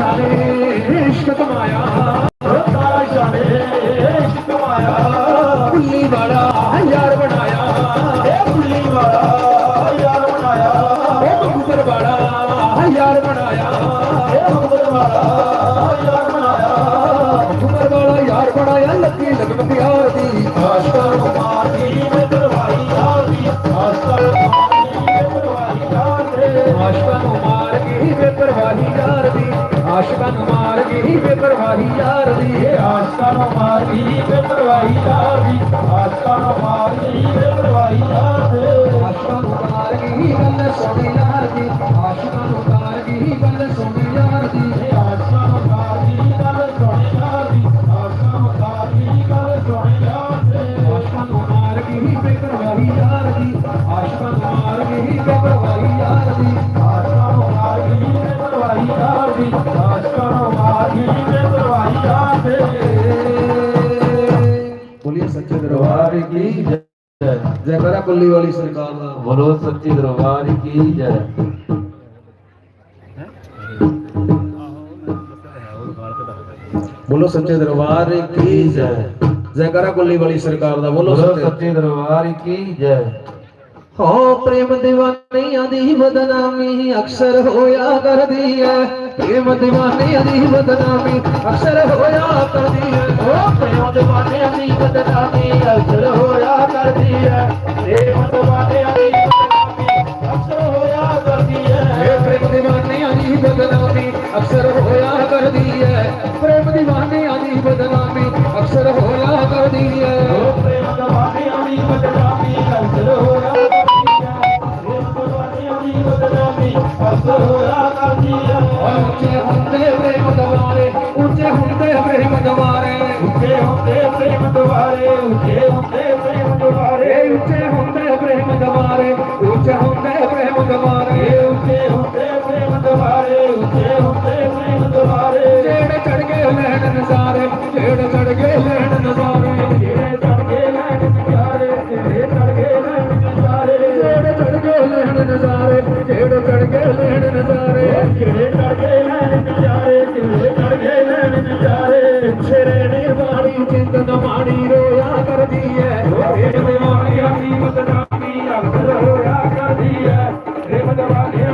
ਜਾਣੇ ਇਸ਼ਕ ਕਮਾਇਆ ਤਾਰਾ ਜਾਣੇ ਇਸ਼ਕ ਕਮਾਇਆ ਕੁੱਲੀ ਵਾਲਾ ਯਾਰ ਬਣਾਇਆ ਇਹ ਕੁੱਲੀ ਵਾਲਾ ਯਾਰ ਬਣਾਇਆ ਉਹ ਗੁਜ਼ਰ ਵਾਲਾ ਯਾਰ ਬਣਾਇਆ ਇਹ ਗੁਜ਼ਰ ਵਾਲਾ ਯਾਰ ਬਣਾਇਆ ਗੁਜ਼ਰ ਵਾਲਾ ਯਾਰ ਬਣਾਇਆ ਲੱਗੀ ਲਗਨ ਪਿਆਰ ਦੀ ਆਸ਼ਕਾਂ ਨੂੰ ਮਾਰਦੀ ਮੈਂ ਕਰਵਾਈ ਆਦੀ ਆਸ਼ਕਾਂ ਨੂੰ ਮਾਰਦੀ ਮੈਂ ਕਰਵਾਈ ਆਦੇ ਆਸ਼ਕਾਂ ਨੂੰ ਮਾਰਦੀ ਮੈਂ ਕਰਵਾਈ ਆਦੀ آشقان ہمارے کی بے پرواہی یار دی ہے آشقان ہمارے کی بے پرواہی یار دی آشقان ہمارے کی بے پرواہی یار دی آشقان ہمارے کی بے پرواہی یار دی آشقان ਗੁਰਦੁਆਰਾ ਬੱਲੀ ਵਾਲੀ ਸਰਕਾਰ ਦਾ। ਬੋਲੋ ਸੱਚੀ ਦਰਬਾਰ ਕੀ ਜੈ। ਬੋਲੋ ਸੱਚੇ ਦਰਬਾਰ ਕੀ ਜੈ। ਜੈਕਾਰਾ ਬੱਲੀ ਵਾਲੀ ਸਰਕਾਰ ਦਾ ਬੋਲੋ ਸੱਚੇ। ਦਰਬਾਰ ਕੀ ਜੈ। ਹੋ ਪ੍ਰੇਮ دیਵਾਨੀਆਂ ਦੀ ਬਦਨਾਮੀ ਅਕਸਰ ਹੋਇਆ ਕਰਦੀ ਐ। ਪ੍ਰੇਮ دیਵਾਨੀਆਂ ਦੀ ਬਦਨਾਮੀ ਅਕਸਰ ਹੋਇਆ ਕਰਦੀ ਐ। بدنامی اکثر ہویا کر دی ہے پریم دیوانے آدھی بدنامی اکثر ہویا کر دی ہے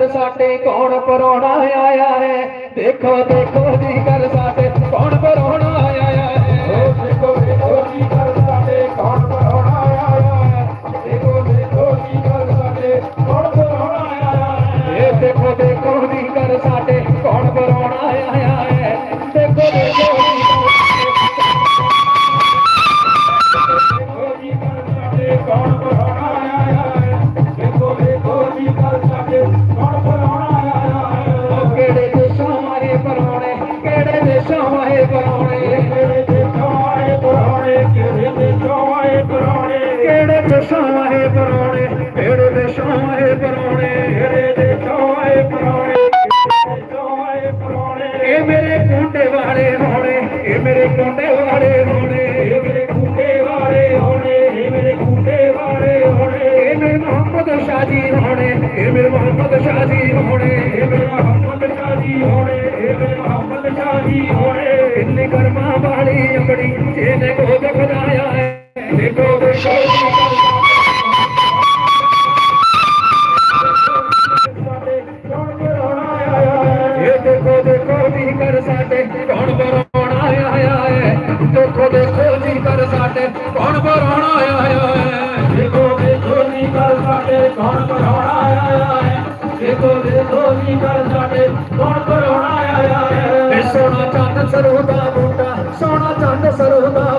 ਕਰ ਸਾਡੇ ਕੌਣ ਪਰੋਣਾ ਆਇਆ ਹੈ? ਦੇਖੋ ਦੇਖੋ ਜੀ ਕਰ ਸਾਡੇ ਕੌਣ ਪਰੋਣਾ ਹੋਣੇ ਇਹ ਮੇਰੇ ਮੁਹੰਮਦ ਸ਼ਾਹੀ ਹੋਣੇ ਇਹ ਮੇਰੇ ਮੁਹੰਮਦ ਸ਼ਾਹੀ ਹੋਣੇ ਇੰਨੀ ਕਰਮਾਂ ਵਾਲੀ ਅੰਬੜੀ ਜਿਹਨੇ ਕੋ ਦਿਖਾਇਆ ਹੈ। ਦੇਖੋ ਦੇਖੋ ਸਾਡੇ ਕੌਣ ਕਰਾਉਣਾ ਆਇਆ ਹੈ? ਇਹ ਦੇਖੋ ਦੇਖੋ ਜੀ ਕਰ ਸਾਡੇ, ਕੌਣ ਬਰਾਉਣਾ ਆਇਆ ਹੈ ਦੇਖੋ ਦੇਖੋ ਜੀ ਕਰ ਸਾਡੇ, ਕੌਣ ਬਰਾਉਣਾ ਆਇਆ ਹੈ ਦੇਖੋ ਦੇਖੋ ਨੀ ਕਰ ਸਾਡੇ, ਕੌਣ ਸਾਡੇ ਕੌਣ ਆਇਆ ਹੈ। ਸੋਨਾ ਚੰਦ ਸਰੋਂ ਦਾ ਬੂਟਾ ਸੋਨਾ ਚੰਦ ਸਰੋਂ ਦਾ